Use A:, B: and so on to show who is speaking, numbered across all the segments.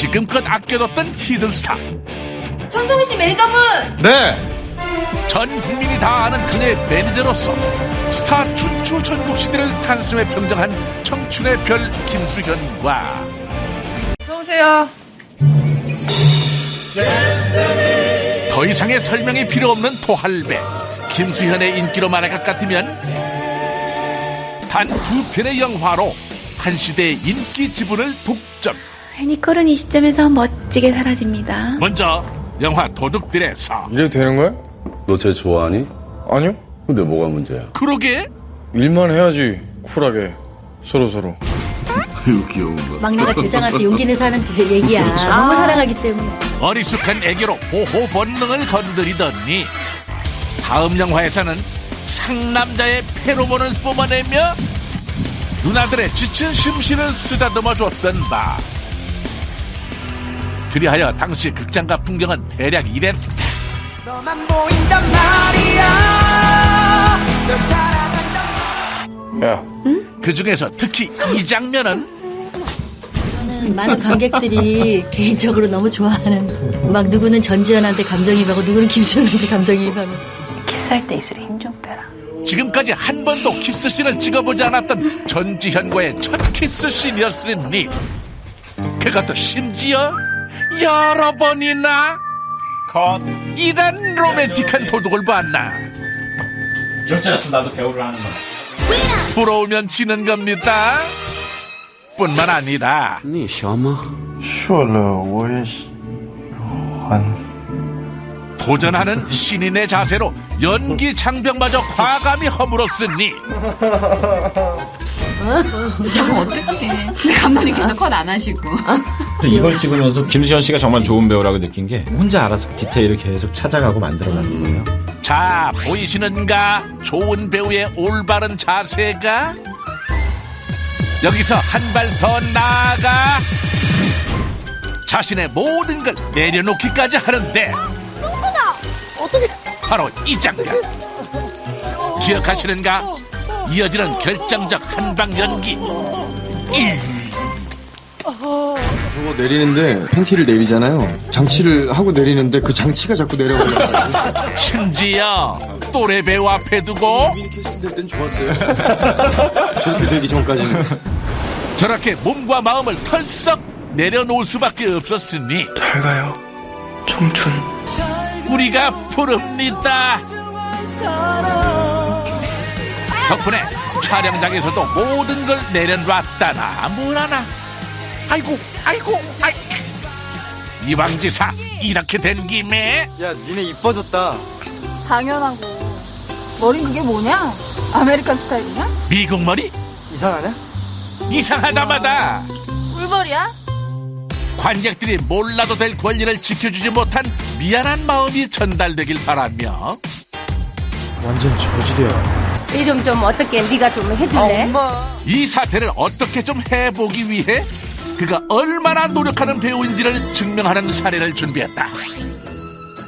A: 지금껏 아껴뒀던 히든스타
B: 천송희 씨 매니저분!
C: 네.
A: 전 국민이 다 아는 그의 매니저로서 스타 춘추 전국 시대를 단숨에 평정한 청춘의 별 김수현과
B: 어서오세요.
A: 더 이상의 설명이 필요 없는 토할배 김수현의 인기로 말할 것 같으면 단 두 편의 영화로 한 시대의 인기 지분을 독점
D: 애니컬은 이 시점에서 멋지게 사라집니다.
A: 먼저 영화 도둑들에서
C: 이래도 되는 거야?
E: 너 쟤 좋아하니?
C: 아니요.
E: 근데 뭐가 문제야?
A: 그러게
C: 일만 해야지. 쿨하게. 서로 서로.
E: 이거 귀여운 거.
F: 막내가 대장할 때 용기 그 얘기야. 너무 사랑하기 때문에.
A: 어리숙한 애교로 보호 본능을 건드리더니 다음 영화에서는 상남자의 페로몬을 뿜어내며 누나들의 지친 심신을 쓰다듬어 줬던 바 그리하여 당시 극장가 풍경은 대략 이랬다
G: 너만 보인단 말이야 널 사랑한단
C: 야.
A: 그 중에서 특히 이 장면은
F: 많은 관객들이 개인적으로 너무 좋아하는. 막 누구는 전지현한테 감정이입하고 누구는 김수현한테 감정이입하고.
D: 키스할 때 입술에 힘 좀 빼라.
A: 지금까지 한 번도 키스씬을 찍어보지 않았던 전지현과의 첫 키스씬이었으니 그것도 심지어 여러 번이나 이런 로맨틱한 도둑을 봤나
H: 이럴 줄 알았으면 나도 배우를 하는 거야.
A: 부러우면 지는 겁니다 뿐만 아니라
E: 你小吗？
I: 说了我也喜欢。
A: 도전하는 신인의 자세로 연기 장벽마저 과감히 허물었으니
B: 근데 감독님께서 컷안 하시고.
H: 이걸 찍으면서 김수현 씨가 정말 좋은 배우라고 느낀 게 혼자 알아서 디테일을 계속 찾아가고 만들어가는 거예요.
A: 자 보이시는가? 좋은 배우의 올바른 자세가? 여기서 한 발 더 나아가. 자신의 모든 걸 내려놓기까지 하는데. 바로 이 장면. 기억하시는가 이어지는 결정적 한방 연기 이
C: 저거 내리는데 팬티를 내리잖아요. 장치를 하고 내리는데 그 장치가 자꾸 내려가요.
A: 심지어 또래 배우 앞에 두고
C: 미니 캐스팅 될 땐 좋았어요. 저렇게 되기 전까지는.
A: 저렇게 몸과 마음을 털썩 내려놓을 수밖에 없었으니
I: 잘 가요. 청춘.
A: 우리가 부릅니다. 덕분에 촬영장에서도 모든 걸 내려놨다나 뭐라나. 아이고, 아이고, 아이. 이방지사 이렇게 된 김에
C: 야, 니네 이뻐졌다.
B: 당연하고. 머린 그게 뭐냐? 아메리칸 스타일이냐?
A: 미국 머리
C: 이상하냐?
A: 이상하다마다
B: 꿀벌이야?
A: 관객들이 몰라도 될 권리를 지켜주지 못한 미안한 마음이 전달되길 바라며
C: 완전 저지대야.
F: 이 좀 좀 어떻게 네가 좀 해줄래?
A: 이 사태를 어떻게 좀 해보기 위해 그가 얼마나 노력하는 배우인지를 증명하는 사례를 준비했다.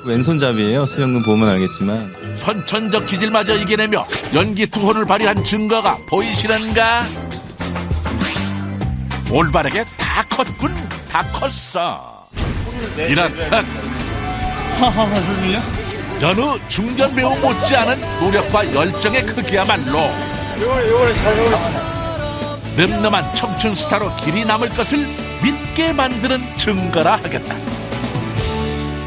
H: 왼손잡이에요. 수영군 보면 알겠지만.
A: 선천적 기질마저 이겨내며 연기 투혼을 발휘한 증거가 보이시는가? 올바르게 다 컸군, 다 컸어. 이렇듯 여느 중견 배우 못지않은 노력과 열정의 크기야말로 늠름한 청춘 스타로 길이 남을 것을 믿게 만드는 증거라 하겠다.